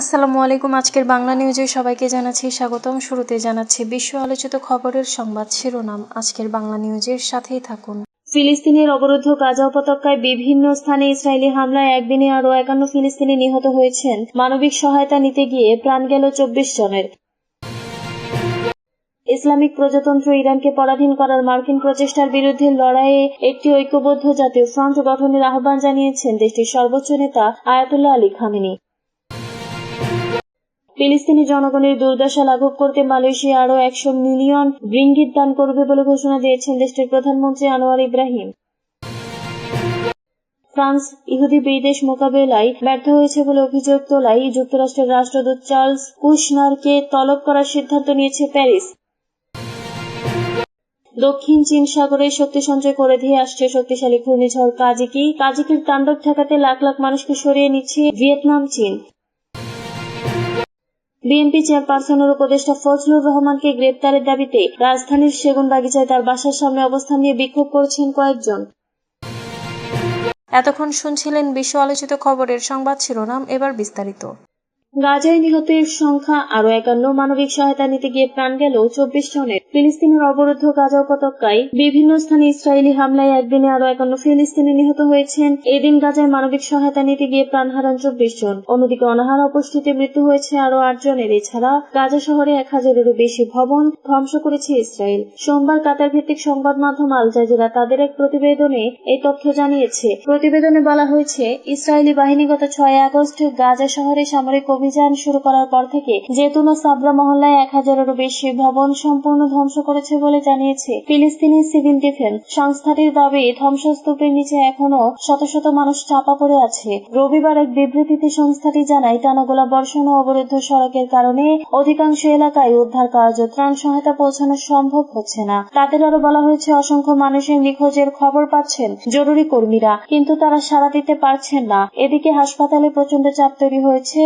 আসসালামু আলাইকুম, আজকের বাংলা নিউজে সবাইকে জানাচ্ছি স্বাগতম। শুরুতে জানাচ্ছি বিশ্ব আলোচিত খবরের সংবাদ শিরোনাম। আজকের বাংলা নিউজের সাথেই থাকুন। ফিলিস্তিনের অবরুদ্ধ গাজা উপত্যকায় বিভিন্ন স্থানে ইসরায়েলি হামলায় একদিনে আরও একান্ন ফিলিস্তিনি নিহত হয়েছেন। মানবিক সহায়তা নিতে গিয়ে প্রাণ গেল চব্বিশ জনের। ইসলামিক প্রজাতন্ত্র ইরানকে পরাধীন করার মার্কিন প্রচেষ্টার বিরুদ্ধে লড়াইয়ে একটি ঐক্যবদ্ধ জাতীয় ফ্রন্ট গঠনের আহ্বান জানিয়েছেন দেশটির সর্বোচ্চ নেতা আয়াতুল্লাহ আলী খামেনি। ফিলিস্তিনি জনগণের দুর্দশা লাঘব করতে মালয়েশিয়া আরও একশো মিলিয়ন রিঙ্গিত দান করবে বলে ঘোষণা দিয়েছেন দেশটির প্রধানমন্ত্রী আনোয়ার ইব্রাহিম। ফ্রান্স ইহুদি বিদেশ মোকাবেলায় ব্যর্থ হয়েছে বলে অভিযোগ তোলায় যুক্তরাষ্ট্রের রাষ্ট্রদূত চার্লস কুশনারকে তলব করার সিদ্ধান্ত নিয়েছে প্যারিস। দক্ষিণ চীন সাগরে শক্তি সঞ্চয় করে দিয়ে আসছে শক্তিশালী ঘূর্ণিঝড় কাজিকি। কাজিকির তাণ্ডব ঠেকাতে লাখ লাখ মানুষকে সরিয়ে নিচ্ছে ভিয়েতনাম চীন। বিএনপি চেয়ারপারসনের উপদেষ্টা ফজলুর রহমানকে গ্রেপ্তারের দাবিতে রাজধানীর সেগুন বাগিচায় তার বাসার সামনে অবস্থান নিয়ে বিক্ষোভ করছেন কয়েকজন। এতক্ষণ শুনছিলেন বিশ্ব আলোচিত খবরের সংবাদ শিরোনাম, এবার বিস্তারিত। গাজায় নিহতের সংখ্যা আরও একান্ন। মানবিক সহায়তা নিতে গিয়ে প্রাণ গেল চব্বিশ জনের। ফিলিস্তিনের অবরুদ্ধ গাজা উপত্যকায় বিভিন্ন স্থানে ইসরায়েলি হামলায় একদিনে আরও একান্ন ফিলিস্তিনি নিহত হয়েছেন। এদিন গাজায় মানবিক সহায়তা নিতে গিয়ে প্রাণ হারান চব্বিশ জন। অন্যদিকে অনাহার অপুষ্টিতে মৃত্যু হয়েছে আরও আট জনের। এছাড়া গাজা শহরে এক হাজারেরও বেশি ভবন ধ্বংস করেছে ইসরায়েল। সোমবার কাতার ভিত্তিক সংবাদ মাধ্যম আল জাজিরা তাদের এক প্রতিবেদনে এই তথ্য জানিয়েছে। প্রতিবেদনে বলা হয়েছে, ইসরায়েলি বাহিনী গত ছয় আগস্ট গাজা শহরে সামরিক অভিযান শুরু করার পর থেকে জেতুন ও সাবরা মহল্লায় এক হাজারেরও বেশি ভবন সম্পূর্ণ ধ্বংস করেছে বলে জানিয়েছে ফিলিস্তিনি সিভিল ডিফেন্স। সংস্থাটির দাবি, ধ্বংসস্তূপের নিচে এখনও শত শত মানুষ চাপা পড়ে আছে। রবিবার এক বিবৃতিতে সংস্থাটি জানায়, টানাগোলা বর্ষণ ও অবরুদ্ধ সড়কের কারণে অধিকাংশ এলাকায় উদ্ধার কার্য, ত্রাণ সহায়তা পৌঁছানো সম্ভব হচ্ছে না। তাদের আরও বলা হয়েছে, অসংখ্য মানুষের নিখোঁজের খবর পাচ্ছেন জরুরি কর্মীরা, কিন্তু তারা সাড়া দিতে পারছেন না। এদিকে হাসপাতালে প্রচণ্ড চাপ তৈরি হয়েছে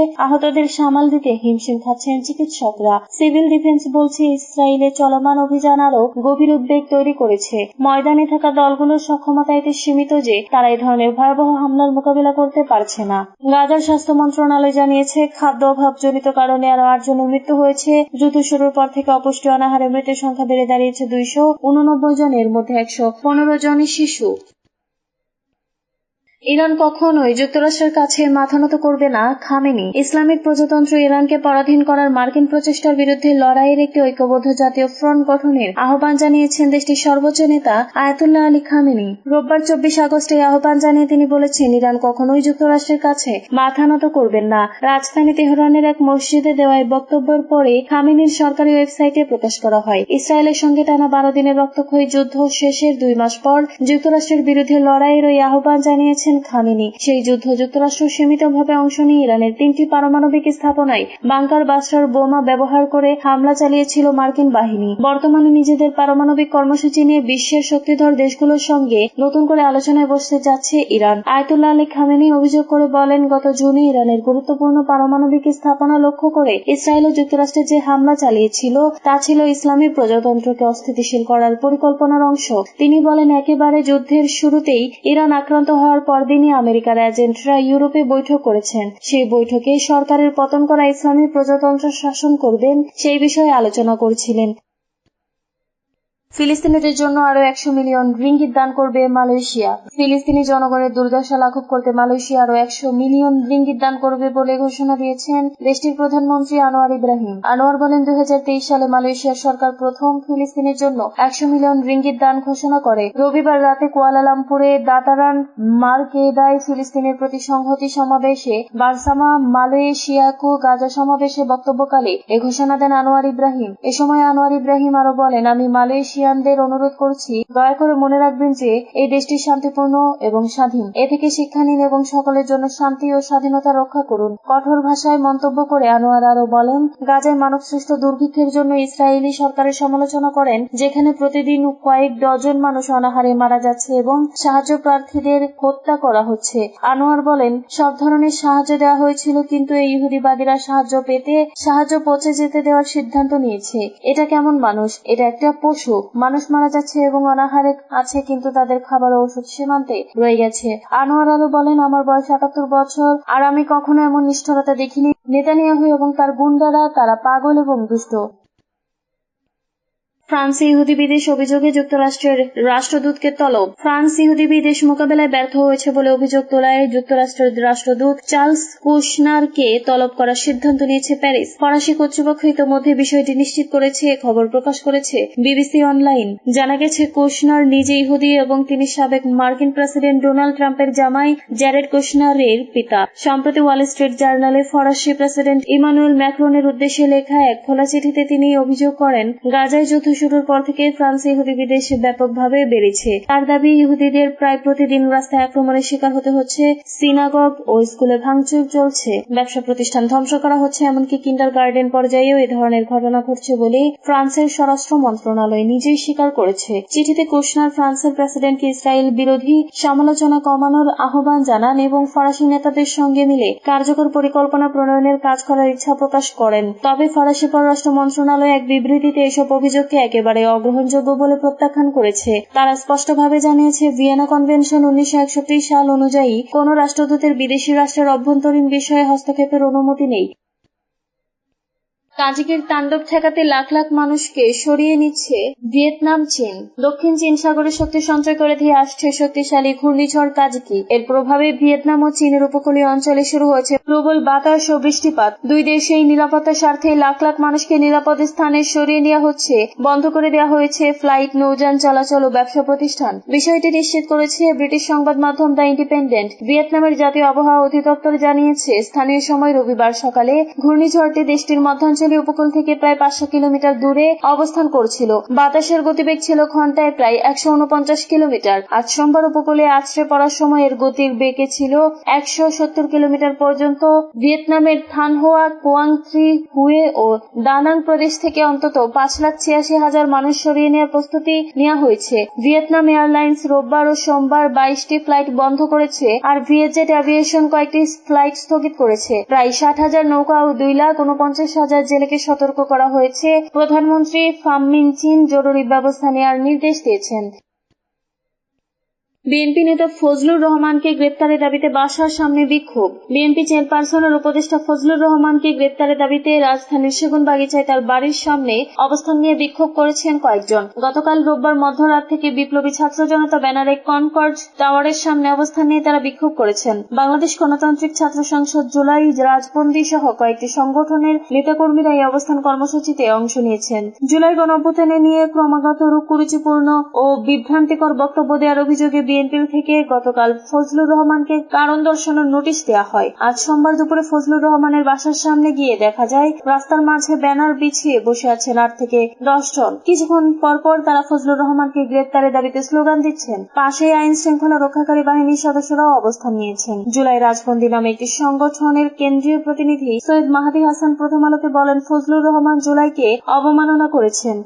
আহতদের সামাল দিতে হিমশিম খাচ্ছেন চিকিৎসকরা। সিভিল ডিফেন্স বলছে, ইসরায়েলে চলমান অভিযান আরও গভীর উদ্বেগ তৈরি করেছে। ময়দানে থাকা দলগুলোর সক্ষমতা এতে সীমিত যে, তারা এই ধরনের ভয়াবহ হামলার মোকাবিলা করতে পারছে না। গাজার স্বাস্থ্য মন্ত্রণালয় জানিয়েছে, খাদ্য অভাবজনিত কারণে আরও আটজনের মৃত্যু হয়েছে। যুদ্ধ শুরুর পর থেকে অপুষ্টি অনাহারে মৃত্যুর সংখ্যা বেড়ে দাঁড়িয়েছে দুইশো উননব্বই জনের মধ্যে একশো পনেরো জনই শিশু। ইরান কখনোই যুক্তরাষ্ট্রের কাছে মাথা নত করবে না খামেনি ইসলামিক প্রজাতন্ত্র ইরানকে পরাধীন করার মার্কিন প্রচেষ্টার বিরুদ্ধে লড়াইয়ের একটি ঐক্যবদ্ধ জাতীয় ফ্রন্ট গঠনের আহ্বান জানিয়েছেন দেশটির সর্বোচ্চ নেতা আয়াতুল্লাহ আলী খামেনি। রোববার চব্বিশ আগস্ট আহ্বান জানিয়ে তিনি বলেছেন, ইরান কখনোই যুক্তরাষ্ট্রের কাছে মাথা নত করবেন না। রাজধানী তেহরানের এক মসজিদে দেওয়া বক্তব্যের পরে খামেনির সরকারি ওয়েবসাইটে প্রকাশ করা হয়। ইসরায়েলের সঙ্গে টানা বারো দিনের রক্তক্ষয়ী যুদ্ধ শেষের দুই মাস পর যুক্তরাষ্ট্রের বিরুদ্ধে লড়াইয়ের ওই আহ্বান জানিয়েছেন করেছেন খামেনি। সেই যুদ্ধ যুক্তরাষ্ট্র সীমিতভাবে অংশ নিয়ে ইরানের তিনটি পারমাণবিক স্থাপনায় বাংকার বাস্টার বোমা ব্যবহার করে হামলা চালিয়েছিল মার্কিন বাহিনী। বর্তমানে নিজেদের পারমাণবিক কর্মসূচি নিয়ে বিশ্বের শক্তিধর দেশগুলোর সঙ্গে নতুন করে আলোচনায় বসতে যাচ্ছে ইরান। আয়তুল্লাহ আলী খামেনি অভিযোগ করে বলেন, গত জুনে ইরানের গুরুত্বপূর্ণ পারমাণবিক স্থাপনা লক্ষ্য করে ইসরায়েল ও যুক্তরাষ্ট্রে যে হামলা চালিয়েছিল, তা ছিল ইসলামী প্রজাতন্ত্রকে অস্থিতিশীল করার পরিকল্পনার অংশ। তিনি বলেন, একেবারে যুদ্ধের শুরুতেই ইরান আক্রান্ত হওয়ার পরদিনই আমেরিকার এজেন্টরা ইউরোপে বৈঠক করেছেন। সেই বৈঠকে সরকারের পতন করা ইসলামী প্রজাতন্ত্র শাসন করবেন সেই বিষয়ে আলোচনা করছিলেন। ফিলিস্তিনিদের জন্য আরও একশো মিলিয়ন রিঙ্গিত দান করবে মালয়েশিয়া। ফিলিস্তিনি জনগণের দুর্দশা লাঘব করতে মালয়েশিয়া আরও একশো মিলিয়ন রিঙ্গিত দান করবে বলে ঘোষণা দিয়েছেন দেশটির প্রধানমন্ত্রী আনোয়ার ইব্রাহিম। আনোয়ার বলেন, দুই সালে মালয়েশিয়ার সরকার প্রথম ফিলিস্তিনের জন্য একশো মিলিয়ন রিঙ্গিত দান ঘোষণা করে। রবিবার রাতে কুয়ালালামপুরে দাতারান মার্কেদায় ফিলিস্তিনের প্রতি সংহতি সমাবেশে বারসামা মালয়েশিয়াকু গাজা সমাবেশে বক্তব্যকালে এ ঘোষণা দেন আনোয়ার ইব্রাহিম। এ সময় আনোয়ার ইব্রাহিম আরও বলেন, আমি মালয়েশিয়া রাশিয়ানদের অনুরোধ করছি, দয়া করে মনে রাখবেন যে এই দেশটি শান্তিপূর্ণ এবং স্বাধীন। এ থেকে শিক্ষা নিন এবং সকলের জন্য শান্তি ও স্বাধীনতা রক্ষা করুন। কঠোর ভাষায় মন্তব্য করে আনোয়ার আরও বলেন, গাজায় মানব সৃষ্ট দুর্ভিক্ষের জন্য ইসরায়েলি সরকারের সমালোচনা করেন, যেখানে প্রতিদিন কয়েক ডজন মানুষ অনাহারে মারা যাচ্ছে এবং সাহায্য প্রার্থীদের হত্যা করা হচ্ছে। আনোয়ার বলেন, সব ধরনের সাহায্য দেওয়া হয়েছিল, কিন্তু এই ইহুদিবাদীরা সাহায্য পেতে সাহায্য পৌঁছে যেতে দেওয়ার সিদ্ধান্ত নিয়েছে। এটা কেমন মানুষ? এটা একটা পশু। মানুষ মারা যাচ্ছে এবং অনাহারে আছে, কিন্তু তাদের খাবার ওষুধ সীমান্তে রয়ে গেছে। আনোয়ার আলো বলেন, আমার বয়স আটাত্তর বছর, আর আমি কখনো এমন নিষ্ঠুরতা দেখিনি। নেতানিয়াহু এবং তার গুন্ডারা, তারা পাগল এবং দুষ্ট। ফ্রান্স ইহুদি বিদেশ অভিযোগে যুক্তরাষ্ট্রের রাষ্ট্রদূতকে তলব। ফ্রান্স ইহুদি বিদেশ মোকাবেলায় ব্যর্থ হয়েছে বলে অভিযোগ তোলায় যুক্তরাষ্ট্রের রাষ্ট্রদূত চার্লস কুশনারকে তলব করার সিদ্ধান্ত নিয়েছে প্যারিস। ফরাসি কর্তৃপক্ষ ইতোমধ্যে বিষয়টি নিশ্চিত করেছে খবর প্রকাশ করেছে বিবিসি অনলাইন। জানা গেছে, কুশনার নিজে ইহুদি এবং তিনি সাবেক মার্কিন প্রেসিডেন্ট ডোনাল্ড ট্রাম্পের জামাই জ্যারেড কুশনারের পিতা। সম্প্রতি ওয়াল স্ট্রিট জার্নালে ফরাসি প্রেসিডেন্ট ইমানুয়েল ম্যাক্রনের উদ্দেশ্যে লেখা এক খোলা চিঠিতে তিনি অভিযোগ করেন, গাজায় যুদ্ধ শুরুর পর থেকে ফ্রান্স ইহুদি বিদেশে ব্যাপকভাবে বেড়েছে। তার দাবি, ইহুদিদের প্রায় প্রতিদিন রাস্তায় আক্রমণের শিকার হতে হচ্ছে, সিনাগগ ও স্কুলে ভাঙচুর চলছে। ব্যবসা প্রতিষ্ঠান ধ্বংস করা হচ্ছে, এমনকি কিন্ডার গার্ডেন পর্যায়েও এ ধরনের ঘটনা ঘটছে বলে ফ্রান্সের স্বরাষ্ট্র মন্ত্রণালয় নিজেই স্বীকার করেছে। চিঠিতে কুশনার ফ্রান্সের প্রেসিডেন্টকে ইসরায়েল বিরোধী সমালোচনা কমানোর আহ্বান জানান এবং ফরাসি নেতাদের সঙ্গে মিলে কার্যকর পরিকল্পনা প্রণয়নের কাজ করার ইচ্ছা প্রকাশ করেন। তবে ফরাসি পররাষ্ট্র মন্ত্রণালয় এক বিবৃতিতে এসব অভিযোগকে একেবারে অগ্রহণযোগ্য বলে প্রত্যাখ্যান করেছে। তারা স্পষ্টভাবে জানিয়েছে, ভিয়েনা কনভেনশন উনিশশো একষট্টি সাল অনুযায়ী কোন রাষ্ট্রদূতের বিদেশি রাষ্ট্রের অভ্যন্তরীণ বিষয়ে হস্তক্ষেপের অনুমতি নেই। কাজিকের তাণ্ডব ঠেকাতে লাখ লাখ মানুষকে সরিয়ে নিচ্ছে ভিয়েতনাম চীন। দক্ষিণ চীন সাগরে শক্তি সঞ্চয় করে দিয়ে আসছে শক্তিশালী ঘূর্ণিঝড় কাজিকি এর প্রভাবে ভিয়েতনাম ও চীনের উপকূলীয় অঞ্চলে শুরু হয়েছে প্রবল বাতাস ও বৃষ্টিপাত। দুই দেশেই নিরাপত্তার স্বার্থে লাখ লাখ মানুষকে নিরাপদ স্থানে সরিয়ে নেওয়া হচ্ছে। বন্ধ করে দেওয়া হয়েছে ফ্লাইট, নৌযান, চলাচল ও ব্যবসা প্রতিষ্ঠান। বিষয়টি নিশ্চিত করেছে ব্রিটিশ সংবাদ মাধ্যম দ্য ইন্ডিপেন্ডেন্ট। ভিয়েতনামের জাতীয় আবহাওয়া অধিদপ্তর জানিয়েছে, স্থানীয় সময় রবিবার সকালে ঘূর্ণিঝড়টি দেশটির মধ্যাঞ্চলীয় উপকূল থেকে প্রায় পাঁচশো কিলোমিটার দূরে অবস্থান করছিল। বাতাসের গতিবেগ ছিল ঘন্টায় প্রায় একশো উনপঞ্চাশ কিলোমিটার। আজ সোমবার উপকূলে আছড়ে পড়ার সময় এর গতির বেগে ছিল একশো সত্তর কিলোমিটার পর্যন্ত। ভিয়েতনামের থানহোয়া কোয়াংথ্রি হুয়ে ও দানাং প্রদেশ থেকে অন্তত পাঁচ লাখ ছিয়াশি হাজার মানুষ সরিয়ে নেওয়ার প্রস্তুতি নেওয়া হয়েছে। ভিয়েতনাম এয়ারলাইন্স রোববার ও সোমবার বাইশটি ফ্লাইট বন্ধ করেছে আর ভিয়েজেট অ্যাভিয়েশন কয়েকটি ফ্লাইট স্থগিত করেছে। প্রায় ষাট হাজার নৌকা ও দুই লাখ উনপঞ্চাশ হাজার জেলেকে সতর্ক করা হয়েছে। প্রধানমন্ত্রী ফাম্মিন চিন জরুরি ব্যবস্থা নেওয়ার নির্দেশ দিয়েছেন। বিএনপি নেতা ফজলুর রহমানকে গ্রেপ্তারের দাবিতে বাসার সামনে বিক্ষোভ। বিএনপি চেয়ারপারসনের উপদেষ্টা ফজলুর রহমানকে গ্রেপ্তারের দাবিতে রাজধানীর সেগুন বাগিচায় তার বাড়ির সামনে অবস্থান নিয়ে বিক্ষোভ করেছেন কয়েকজন। গতকাল রোববার মধ্যরাত থেকে বিপ্লবী ছাত্র জনতা ব্যানারে কনকর্ড টাওয়ারের সামনে অবস্থান নিয়ে তারা বিক্ষোভ করেছেন। বাংলাদেশ গণতান্ত্রিক ছাত্র সংসদ জুলাই রাজবন্দী সহ কয়েকটি সংগঠনের নেতাকর্মীরা এই অবস্থান কর্মসূচিতে অংশ নিয়েছেন। জুলাই গণঅভ্যুত্থানে নিয়ে ক্রমাগত রূপকুরুচিপূর্ণ ও বিভ্রান্তিকর বক্তব্য দেওয়ার অভিযোগে বিএনপি থেকে গতকাল ফজলুর রহমানকে কারণ দর্শানোর নোটিশ দেওয়া হয়। আজ সোমবার দুপুরে ফজলুর রহমানের বাসার সামনে গিয়ে দেখা যায়, রাস্তার মাঝে ব্যানার বিছিয়ে বসে আছেন আট থেকে দশ জন। কিছুক্ষণ পরপর তারা ফজলুর রহমানকে গ্রেপ্তারের দাবিতে স্লোগান দিচ্ছেন। পাশে আইন শৃঙ্খলা রক্ষাকারী বাহিনীর সদস্যরাও অবস্থান নিয়েছেন। জুলাই রাজবন্দী নামে একটি সংগঠনের কেন্দ্রীয় প্রতিনিধি সৈয়দ মাহাদি হাসান প্রথম আলোকে বলেন, ফজলুর রহমান জুলাইকে অবমাননা করেছেন।